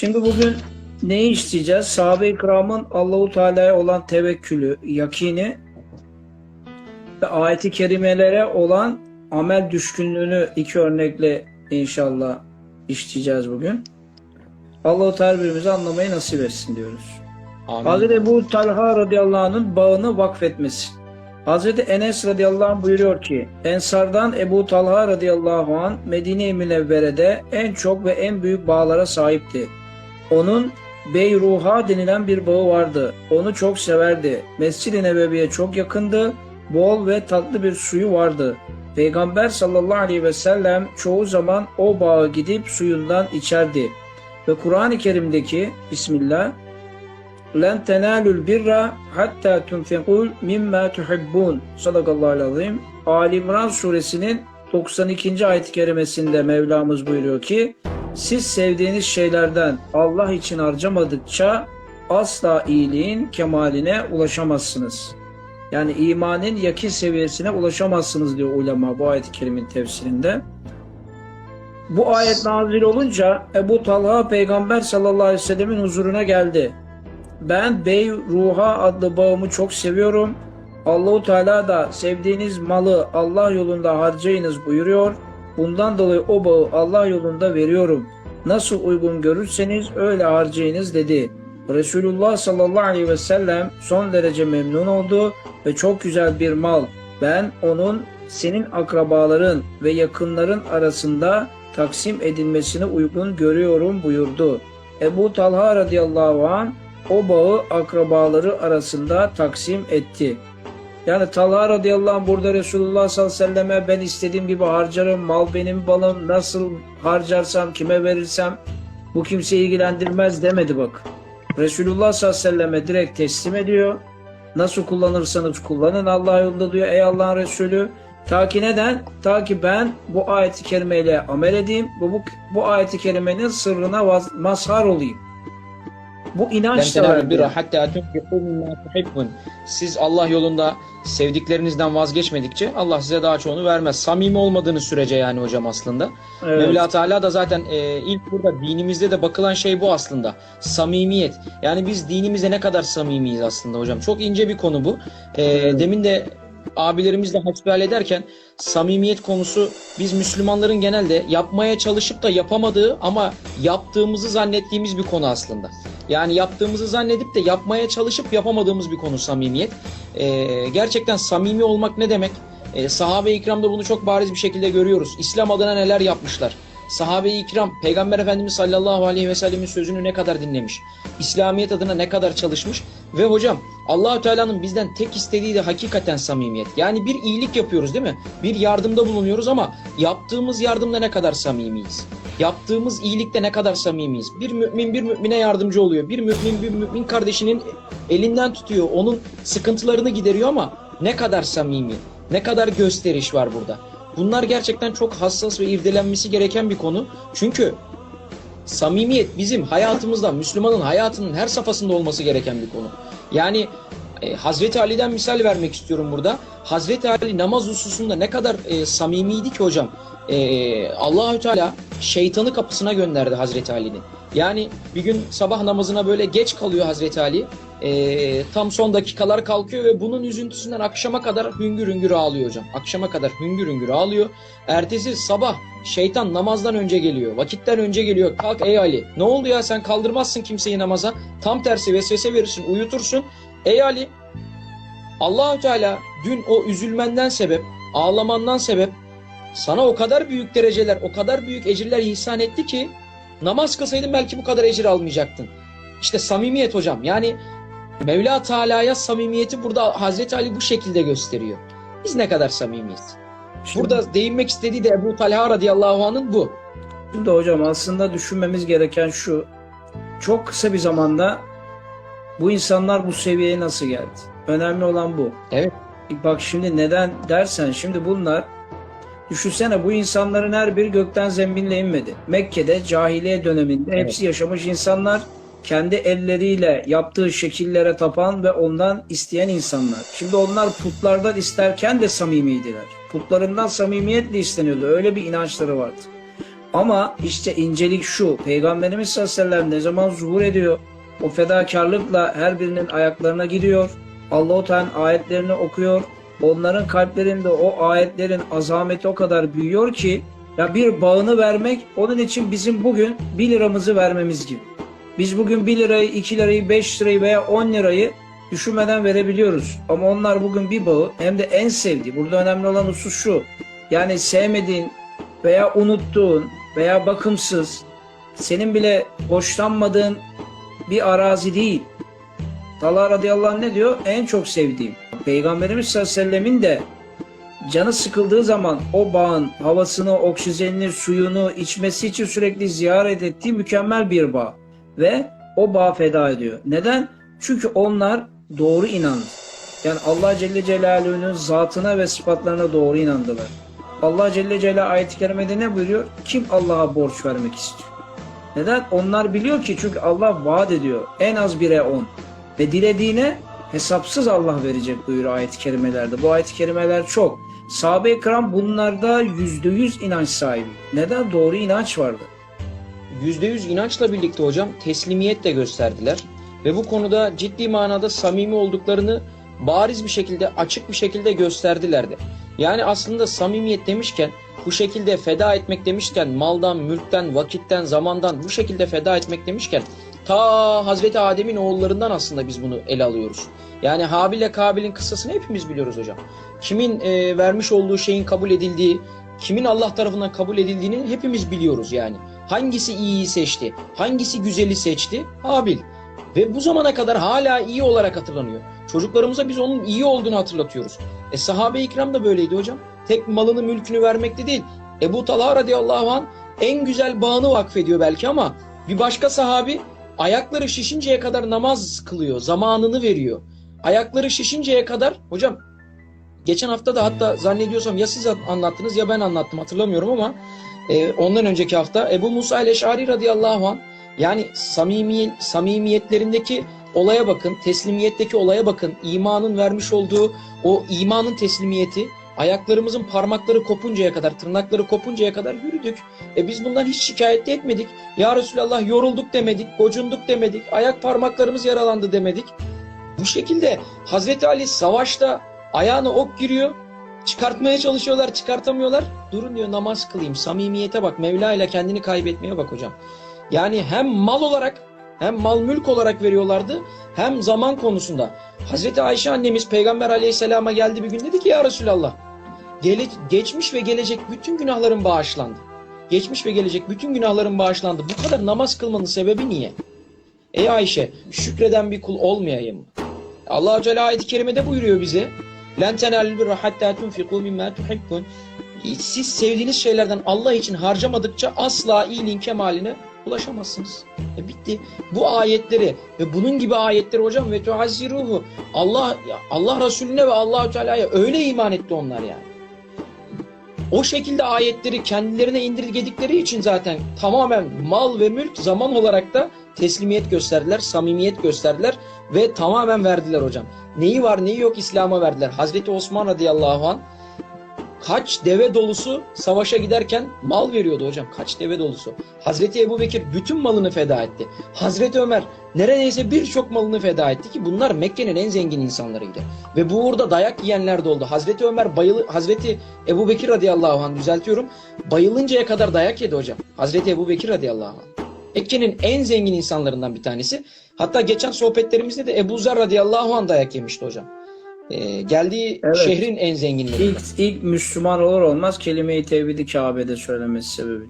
Şimdi bugün ne işleyeceğiz? Sahabe-i kiramın Allahu Teala'ya olan tevekkülü, yakini ve ayeti kerimelere olan amel düşkünlüğünü iki örnekle inşallah işleyeceğiz bugün. Allahu Teala birbirimizi anlamayı nasip etsin diyoruz. Amin. Hazreti Ebu Talha radıyallahu anh'ın bağını vakfetmesi. Hazreti Enes radıyallahu anh buyuruyor ki Ensardan Ebu Talha radıyallahu anh Medine-i Münevvere'de en çok ve en büyük bağlara sahipti. Onun Beyruha denilen bir bağı vardı. Onu çok severdi. Mescid-i Nebevi'ye çok yakındı. Bol ve tatlı bir suyu vardı. Peygamber sallallahu aleyhi ve sellem çoğu zaman o bağa gidip suyundan içerdi. Ve Kur'an-ı Kerim'deki Bismillah Len tenalul birra hatta tunfikul mimma tuhibbun. Sadakallahu azim. Ali İmran suresinin 92. ayet-i kerimesinde Mevlamız buyuruyor ki siz sevdiğiniz şeylerden Allah için harcamadıkça asla iyiliğin kemaline ulaşamazsınız. Yani imanın yakin seviyesine ulaşamazsınız diyor ulema bu ayet-i kerimin tefsirinde. Bu ayet nazil olunca Ebu Talha peygamber sallallahu aleyhi ve sellemin huzuruna geldi. Ben Bey Ruha adlı bağımı çok seviyorum. Allahu Teala da sevdiğiniz malı Allah yolunda harcayınız buyuruyor. Bundan dolayı o bağı Allah yolunda veriyorum. Nasıl uygun görürseniz öyle harcayınız dedi. Resulullah sallallahu aleyhi ve sellem son derece memnun oldu ve çok güzel bir mal. Ben onun senin akrabaların ve yakınların arasında taksim edilmesine uygun görüyorum buyurdu. Ebu Talha radıyallahu anh o bağı akrabaları arasında taksim etti. Yani Talha radıyallahu anh burada Resulullah sallallahu aleyhi ve selleme ben istediğim gibi harcarım, mal benim balım, nasıl harcarsam, kime verirsem bu kimseyi ilgilendirmez demedi bak. Resulullah sallallahu aleyhi ve selleme direkt teslim ediyor. Nasıl kullanırsanız kullanın Allah yolunda diyor ey Allah'ın Resulü. Ta ki neden? Ta ki ben bu ayeti kerimeyle amel edeyim. Bu, bu, bu ayeti kerimenin sırrına vaz, mazhar olayım. Bu tenalul verdi. birra hatta. Siz Allah yolunda sevdiklerinizden vazgeçmedikçe Allah size daha çoğunu vermez. Samimi olmadığınız sürece yani hocam aslında. Evet. Mevla Teala da zaten e, ilk burada dinimizde de bakılan şey bu aslında. Samimiyet. Yani biz dinimize ne kadar samimiyiz aslında hocam. Çok ince bir konu bu. E, Evet. Demin de abilerimizle hasbihal ederken samimiyet konusu biz Müslümanların genelde yapmaya çalışıp da yapamadığı ama yaptığımızı zannettiğimiz bir konu aslında. Yani yaptığımızı zannedip de yapmaya çalışıp yapamadığımız bir konu samimiyet. E, gerçekten samimi olmak ne demek? E, Sahabe-i ikramda bunu çok bariz bir şekilde görüyoruz. İslam adına neler yapmışlar. Sahabe-i ikram Peygamber Efendimiz sallallahu aleyhi ve sellemin sözünü ne kadar dinlemiş. İslamiyet adına ne kadar çalışmış. Ve hocam Allahü Teala'nın bizden tek istediği de hakikaten samimiyet. Yani bir iyilik yapıyoruz değil mi? Bir yardımda bulunuyoruz ama yaptığımız yardımda ne kadar samimiyiz? Yaptığımız iyilikte ne kadar samimiyiz? Bir mümin bir mümine yardımcı oluyor. Bir mümin bir mümin kardeşinin elinden tutuyor. Onun sıkıntılarını gideriyor ama ne kadar samimi? Ne kadar gösteriş var burada? Bunlar gerçekten çok hassas ve irdelenmesi gereken bir konu. Çünkü samimiyet bizim hayatımızda, Müslümanın hayatının her safhasında olması gereken bir konu. Yani e, Hazreti Ali'den misal vermek istiyorum burada. Hazreti Ali namaz hususunda ne kadar e, samimiydi ki hocam. E, Allahü Teala şeytanı kapısına gönderdi Hazreti Ali'nin. Yani bir gün sabah namazına böyle geç kalıyor Hazreti Ali. E, tam son dakikalar kalkıyor ve bunun üzüntüsünden akşama kadar hüngür hüngür ağlıyor hocam. Akşama kadar hüngür hüngür ağlıyor. Ertesi sabah şeytan namazdan önce geliyor. Vakitten önce geliyor. Kalk ey Ali. Ne oldu ya sen kaldırmazsın kimseyi namaza. Tam tersi vesvese verirsin, uyutursun. Ey Ali Allahü Teala dün o üzülmenden sebep, ağlamandan sebep sana o kadar büyük dereceler, o kadar büyük ecirler ihsan etti ki namaz kılsaydın belki bu kadar ecir almayacaktın. İşte samimiyet hocam. Yani Mevla Teala'ya samimiyeti burada Hazreti Ali bu şekilde gösteriyor. Biz ne kadar samimiyiz? Şimdi- Burada değinmek istediği de Ebu Talha radıyallahu anh'ın bu. Şimdi hocam aslında düşünmemiz gereken şu. Çok kısa bir zamanda bu insanlar bu seviyeye nasıl geldi? Önemli olan bu. Evet. Bak şimdi neden dersen şimdi bunlar düşünsene bu insanların her biri gökten zembille inmedi. Mekke'de cahiliye döneminde Evet. hepsi yaşamış insanlar kendi elleriyle yaptığı şekillere tapan ve ondan isteyen insanlar. Şimdi onlar putlardan isterken de samimiydiler. Putlarından samimiyetle isteniyordu. Öyle bir inançları vardı. Ama işte incelik şu. Peygamberimiz sallallahu aleyhi ve sellem ne zaman zuhur ediyor? O fedakarlıkla her birinin ayaklarına gidiyor. Allah-u Teala'nın ayetlerini okuyor. Onların kalplerinde o ayetlerin azameti o kadar büyüyor ki ya bir bağını vermek onun için bizim bugün 1 liramızı vermemiz gibi. Biz bugün 1 lirayı, 2 lirayı, 5 lirayı veya 10 lirayı düşünmeden verebiliyoruz. Ama onlar bugün bir bağı hem de en sevdiği. Burada önemli olan husus şu. Yani sevmediğin veya unuttuğun veya bakımsız senin bile hoşlanmadığın bir arazi değil. Talha radıyallahu anh ne diyor? En çok sevdiğim. Peygamberimiz sallallahu aleyhi ve sellemin de canı sıkıldığı zaman o bağın havasını, oksijenini, suyunu içmesi için sürekli ziyaret ettiği mükemmel bir bağ. Ve o bağ feda ediyor. Neden? Çünkü onlar doğru inandı. Yani Allah Celle Celaluhu'nun zatına ve sıfatlarına doğru inandılar. Allah Celle Celaluhu ayet-i kerimede ne buyuruyor? Kim Allah'a borç vermek istiyor? Neden? Onlar biliyor ki çünkü Allah vaat ediyor. En az bire on. Ve dilediğine hesapsız Allah verecek buyuruyor ayet-i kerimelerde. Bu ayet-i kerimeler çok. Sahabe-i kiram bunlarda yüzde yüz inanç sahibi. Neden? Doğru inanç vardı. %100 inançla birlikte hocam teslimiyet de gösterdiler. Ve bu konuda ciddi manada samimi olduklarını bariz bir şekilde, açık bir şekilde gösterdiler de. Yani aslında samimiyet demişken, bu şekilde feda etmek demişken, maldan, mülkten, vakitten, zamandan bu şekilde feda etmek demişken, ta Hazreti Adem'in oğullarından aslında biz bunu ele alıyoruz. Yani Habil ile Kabil'in kıssasını hepimiz biliyoruz hocam. Kimin e, vermiş olduğu şeyin kabul edildiği, kimin Allah tarafından kabul edildiğini hepimiz biliyoruz yani. Hangisi iyiyi seçti? Hangisi güzeli seçti? Habil. Ve bu zamana kadar hala iyi olarak hatırlanıyor. Çocuklarımıza biz onun iyi olduğunu hatırlatıyoruz. E sahabe-i kiram da böyleydi hocam. Tek malını mülkünü vermekte değil. Ebu Talha radıyallahu an en güzel bağını vakfediyor belki ama bir başka sahabi ayakları şişinceye kadar namaz kılıyor. Zamanını veriyor. Ayakları şişinceye kadar hocam geçen hafta da hatta zannediyorsam ya siz anlattınız ya ben anlattım hatırlamıyorum ama e, ondan önceki hafta Ebu Musa el-Eş'ari radıyallahu an yani samimi, samimiyetlerindeki olaya bakın, teslimiyetteki olaya bakın, imanın vermiş olduğu o imanın teslimiyeti, ayaklarımızın parmakları kopuncaya kadar, tırnakları kopuncaya kadar yürüdük. E biz bundan hiç şikayet etmedik. Ya Resulallah yorulduk demedik, gocunduk demedik, ayak parmaklarımız yaralandı demedik. Bu şekilde Hazreti Ali savaşta ayağına ok giriyor, çıkartmaya çalışıyorlar, çıkartamıyorlar. Durun diyor namaz kılayım, samimiyete bak, Mevla ile kendini kaybetmeye bak hocam. Yani hem mal olarak hem mal mülk olarak veriyorlardı hem zaman konusunda. Hazreti Ayşe annemiz Peygamber aleyhisselama geldi bir gün dedi ki ya Resulallah gele, geçmiş ve gelecek bütün günahların bağışlandı. Geçmiş ve gelecek bütün günahların bağışlandı. Bu kadar namaz kılmanın sebebi niye? Ey Ayşe şükreden bir kul olmayayım mı? Allah Celle ayet-i kerimede buyuruyor bize. Len tenalul birra hatta tunfiku mimma tuhibbun. Siz sevdiğiniz şeylerden Allah için harcamadıkça asla iyiliğin kemaline ulaşamazsınız. E bitti. Bu ayetleri ve bunun gibi ayetleri hocam ve tuazziruhu Allah Allah Resulüne ve Allahu Teala'ya öyle iman etti onlar yani. O şekilde ayetleri kendilerine indirgedikleri için zaten tamamen mal ve mülk zaman olarak da teslimiyet gösterdiler, samimiyet gösterdiler ve tamamen verdiler hocam. Neyi var neyi yok İslam'a verdiler. Hazreti Osman radıyallahu an kaç deve dolusu savaşa giderken mal veriyordu hocam. Kaç deve dolusu. Hazreti Ebu Bekir bütün malını feda etti. Hazreti Ömer neredeyse birçok malını feda etti ki bunlar Mekke'nin en zengin insanlarıydı. Ve bu uğurda dayak yiyenler de oldu. Hazreti Ömer bayılı, Hazreti Ebu Bekir radıyallahu anh düzeltiyorum. Bayılıncaya kadar dayak yedi hocam. Hazreti Ebu Bekir radıyallahu anh. Mekke'nin en zengin insanlarından bir tanesi. Hatta geçen sohbetlerimizde de Ebu Zer radıyallahu anh dayak yemişti hocam. Ee, geldiği Evet. şehrin en zenginleri. İlk, ilk Müslüman olur olmaz kelime-i tevhidi Kabe'de söylemesi sebebi.